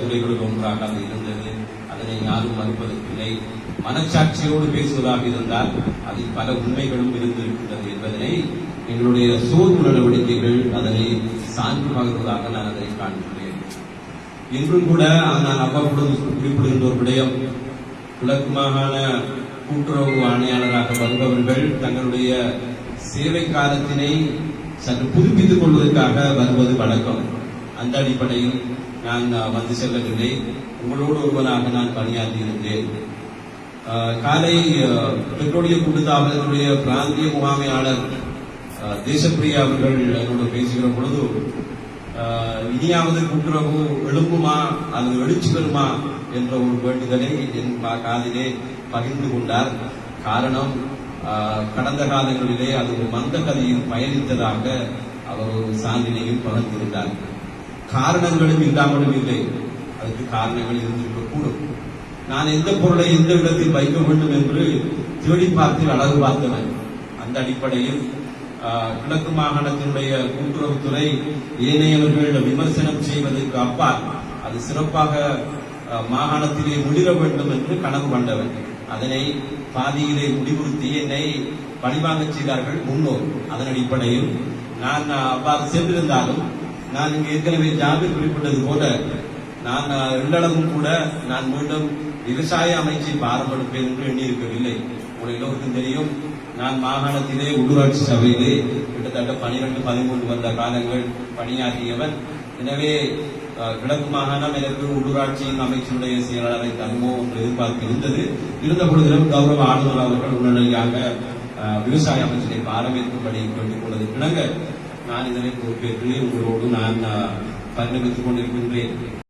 துறைகளில் ஒன்றாக அது இருந்தது. அதனை யாரும் மறுப்பதற்கில்லை மனச்சாட்சியோடு பேசுவதாக இருந்தால் அதில் பல உண்மைகளும் இருந்திருக்கின்றது என்பதனை எங்களுடைய சோர்வு நடவடிக்கைகள் அதனை சான்று பகர்வதாக நான் அதை காண்கிறேன். இன்றும் கூட நான் அவ்வப்பொழுது குறிப்பிடுகின்ற ஒரு விடயம் கிழக்கு மாகாண கூட்டுறவு ஆணையாளராக வருபவர்கள் தங்களுடைய சேவை காலத்தினை சற்று புதுப்பித்துக் கொள்வதற்காக வருவது வழக்கம். அந்த அடிப்படையில் நான் வந்து செல்லவில்லை. உங்களோடு ஒருவனாக நான் பணியாற்றி இருந்தேன் காலை பெற்றோடைய பெட்ரோலிய பிராந்திய முகாமையாளர் தேசப்பிரியா அவர்கள் என்னோட பேசுகிற பொழுது இனியாவது கூட்டுறவு எழும்புமா அது எழுச்சி பெறுமா என்ற ஒரு வேண்டுதலை என் பா- காதிலே பகிர்ந்து கொண்டார். காரணம் கடந்த காலங்களிலே அது ஒரு மந்த கதையில் பயணித்ததாக அவர் ஒரு சான்றினையும் பகிர்ந்திருந்தார். காரணங்களும் இல்லாமலும் இல்லை. அதுக்கு காரணங்கள் இருந்திருக்கக்கூடும் நான் எந்த பொருளை எந்த இடத்தில் வைக்க வேண்டும் என்று தேடி பார்த்து அழகு பார்த்தவன். அந்த அடிப்படையில் கிழக்கு மாகாணத்தினுடைய கூட்டுறவுத்துறை ஏனையவர்கள் விமர்சனம் செய்வதற்கு அப்பால் அது சிறப்பாக மாகாணத்திலே முடிர வேண்டும் என்று கனவு கண்டவன். அதனை பாதியிலே முடிவுறுத்தி என்னை பழிவாங்கச் செய்தார்கள் முன்னோர். அதன் அடிப்படையில் நான் அவ்வாறு சென்றிருந்தாலும் நான் இங்கு ஏற்கனவே ஜாபீர் குறிப்பிட்டது போல நான் இரண்டளவும் கூட நான் மீண்டும் விவசாய அமைச்சை பாரம்படுப்பேன் என்று எண்ணியிருக்கவில்லை. உங்கள் எல்லோருக்கும் தெரியும் நான் மாகாணத்திலே உள்ளூராட்சி சபையிலே கிட்டத்தட்ட பனிரெண்டு பதிமூன்று வந்த காலங்கள் பணியாற்றியவர். எனவே கிழக்கு மாகாணம் எனக்கு உள்ளூராட்சியின் அமைச்சருடைய செயலாளரை தருமோ என்று எதிர்பார்ப்பு இருந்தது. இருந்த பொழுதிலும் கௌரவ ஆளுநர் அவர்கள் உடனடியாக விவசாய அமைச்சரை பாரமேற்கும்படி கேட்டுக் கொண்டது கிணங்க நான் இதனை பொறுப்பேற்று உங்களோடு நான் பரிணமித்துக் கொண்டிருக்கின்றேன்.